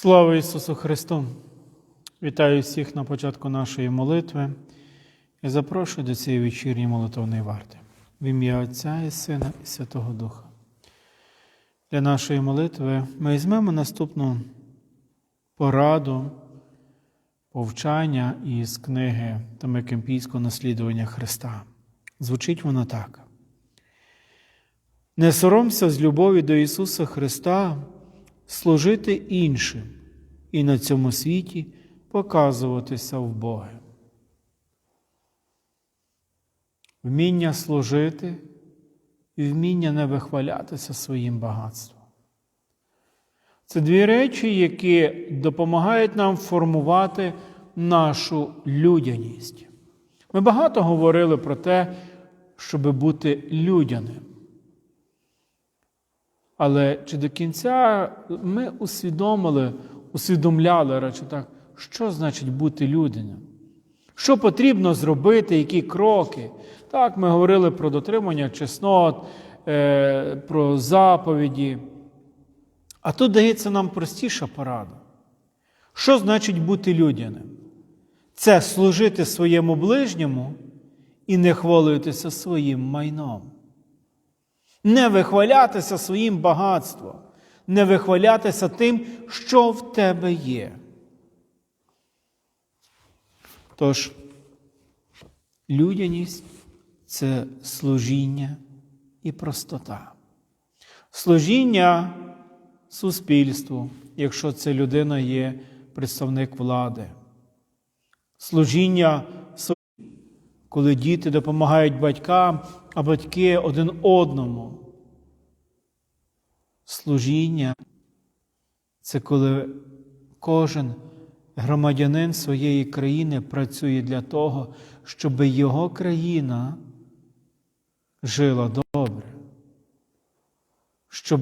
Слава Ісусу Христу! Вітаю всіх на початку нашої молитви і запрошую до цієї вечірньої молитовної варти в ім'я Отця і Сина і Святого Духа. Для нашої молитви ми візьмемо наступну пораду, повчання із книги Томикемпійського наслідування Христа. Звучить воно так. Не соромся з любові до Ісуса Христа служити іншим і на цьому світі показуватися в Боги. Вміння служити і вміння не вихвалятися своїм багатством. Це дві речі, які допомагають нам формувати нашу людяність. Ми багато говорили про те, щоб бути людяним. Але чи до кінця ми усвідомили, усвідомляли речі так, що значить бути людяним? Що потрібно зробити, які кроки? Так, ми говорили про дотримання чеснот, е, про заповіді. А тут дається нам простіша порада. Що значить бути людяним? Це служити своєму ближньому і не хвалитися своїм майном. Не вихвалятися своїм багатством, не вихвалятися тим, що в тебе є. Тож, людяність це служіння і простота. Служіння суспільству, якщо це людина є представник влади. Служіння коли діти допомагають батькам, а батьки один одному. Служіння це коли кожен громадянин своєї країни працює для того, щоб його країна жила добре, щоб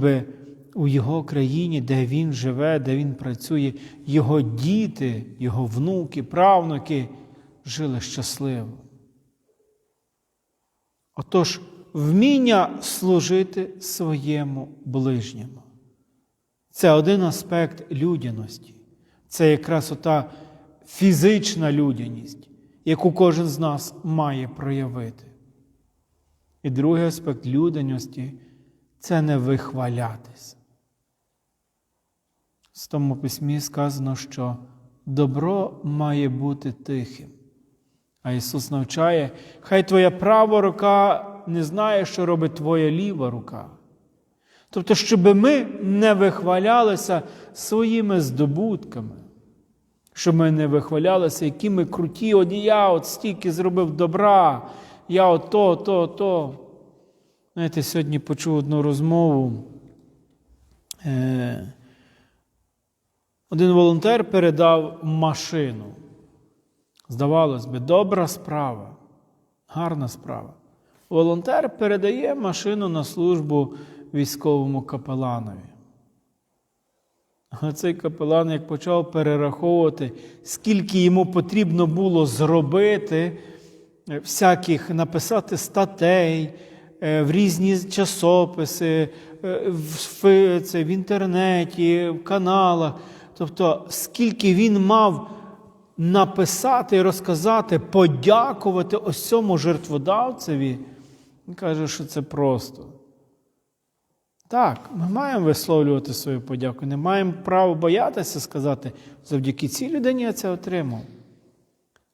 у його країні, де він живе, де він працює, його діти, його внуки, правнуки жили щасливо. Отож, вміння служити своєму ближньому. Це один аспект людяності. Це якраз ота фізична людяність, яку кожен з нас має проявити. І другий аспект людяності це не вихвалятися. В тому письмі сказано, що добро має бути тихим. А Ісус навчає, хай твоя права рука не знає, що робить твоя ліва рука. Тобто, щоб ми не вихвалялися своїми здобутками, щоб ми не вихвалялися, які ми круті, от я от стільки зробив добра, я от то, то, то. Знаєте, сьогодні почув одну розмову. Е, один волонтер передав машину. Здавалось би, добра справа, гарна справа. Волонтер передає машину на службу військовому капеланові. А цей капелан, як почав перераховувати, скільки йому потрібно було зробити, всяких написати статей е, в різні часописи, е, в, це, в інтернеті, в каналах. Тобто, скільки він мав написати розказати, подякувати ось цьому жертводавцеві, він каже, що це просто. Так, ми маємо висловлювати свою подяку, не маємо права боятися сказати, завдяки цій людині я це отримав.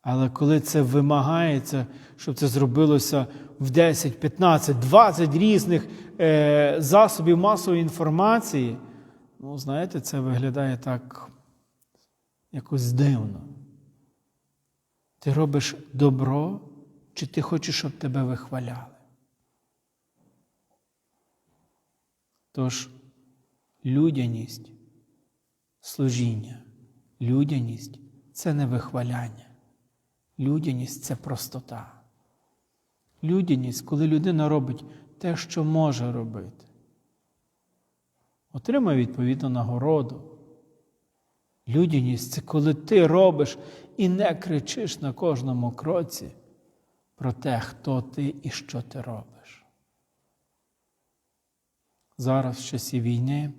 Але коли це вимагається, щоб це зробилося в 10, 15, 20 різних е, засобів масової інформації, ну, знаєте, це виглядає так якось дивно. Ти робиш добро, чи ти хочеш, щоб тебе вихваляли? Тож людяність, служіння, людяність це не вихваляння. Людяність це простота. Людяність, коли людина робить те, що може робити, отримує відповідну нагороду. Людяність це коли ти робиш і не кричиш на кожному кроці про те, хто ти і що ти робиш. Зараз в часі війни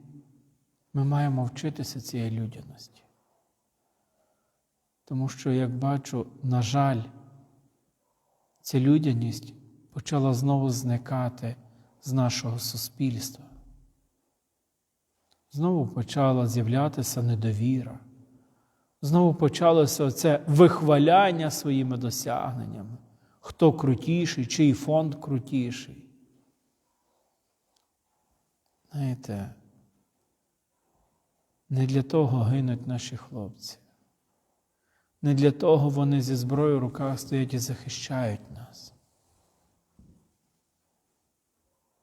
Ми маємо вчитися цієї людяності. Тому що, як бачу, на жаль, ця людяність почала знову зникати з нашого суспільства. Знову почала з'являтися недовіра. Знову почалося це вихваляння своїми досягненнями. Хто крутіший, чий фонд крутіший. Знаєте, не для того гинуть наші хлопці. Не для того вони зі зброєю в руках стоять і захищають нас.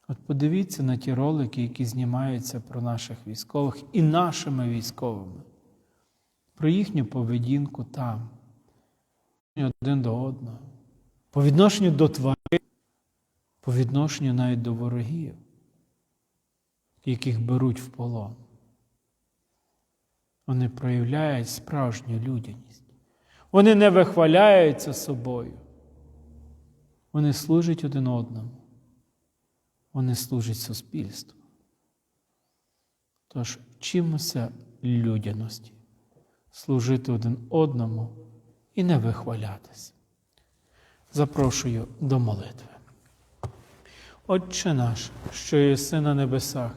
От подивіться на ті ролики, які знімаються про наших військових і нашими військовими, про їхню поведінку там, один до одного, по відношенню до тварин, по відношенню навіть до ворогів, яких беруть в полон. Вони проявляють справжню людяність. Вони не вихваляються собою. Вони служать один одному. Вони служать суспільству. Тож вчимося людяності, служити один одному і не вихвалятися. Запрошую до молитви. Отче наш, що єси на небесах,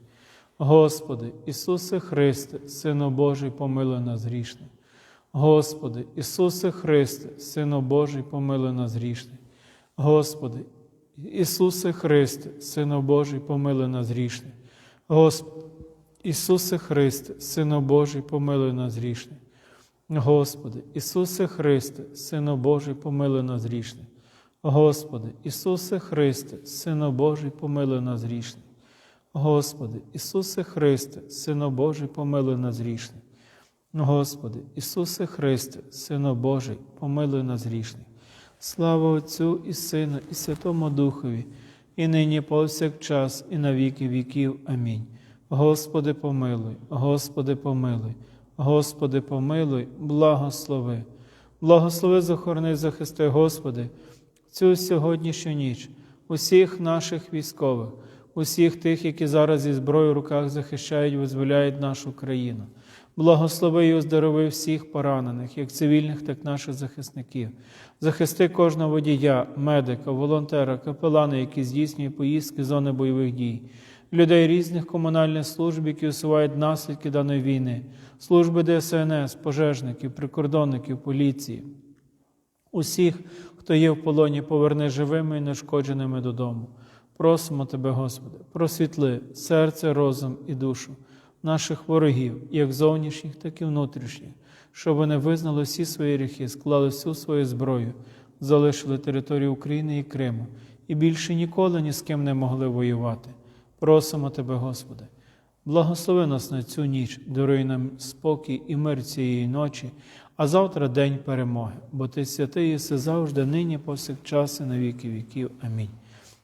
Господи, Ісусе Христе, Сино Божий, помилуй нас грішних. Господи, Ісусе Христе, Сино Божий, помилуй нас грішних. Господи, Ісусе Христе, Сино Божий, помилуй нас грішних. Господи, Ісусе Христе, Сино Божий, помилуй нас грішних. Господи, Ісусе Христе, Сино Божий, помилуй нас грішних. Господи, Ісусе Христе, Сино Божий, помилуй нас грішних. Господи, Ісусе Христе, Сино Божий, помилуй нас грішних. Господи, Ісусе Христе, Сино Божий, помилуй нас грішних. Слава Отцю і Сину, і Святому Духові, і нині повсякчас, і на віки віків. Амінь. Господи, помилуй, Господи, помилуй, Господи, помилуй, благослови. Благослови, захорони, захисти, Господи, цю сьогоднішню ніч, усіх наших військових, усіх тих, які зараз зі зброєю в руках захищають, визволяють нашу країну. Благослови і оздорови всіх поранених, як цивільних, так і наших захисників. Захисти кожного водія, медика, волонтера, капелана, які здійснюють поїздки зони бойових дій, людей різних комунальних служб, які усувають наслідки даної війни, служби ДСНС, пожежників, прикордонників, поліції. Усіх, хто є в полоні, поверни живими і нешкодженими додому. Просимо Тебе, Господи, просвітли серце, розум і душу наших ворогів, як зовнішніх, так і внутрішніх, щоб вони визнали всі свої гріхи, склали всю свою зброю, залишили територію України і Криму і більше ніколи ні з ким не могли воювати. Просимо Тебе, Господи, благослови нас на цю ніч, даруй нам спокій і мир цієї ночі, а завтра день перемоги, бо Ти святий єси завжди, нині, повсякчас і на віки віків. Амінь.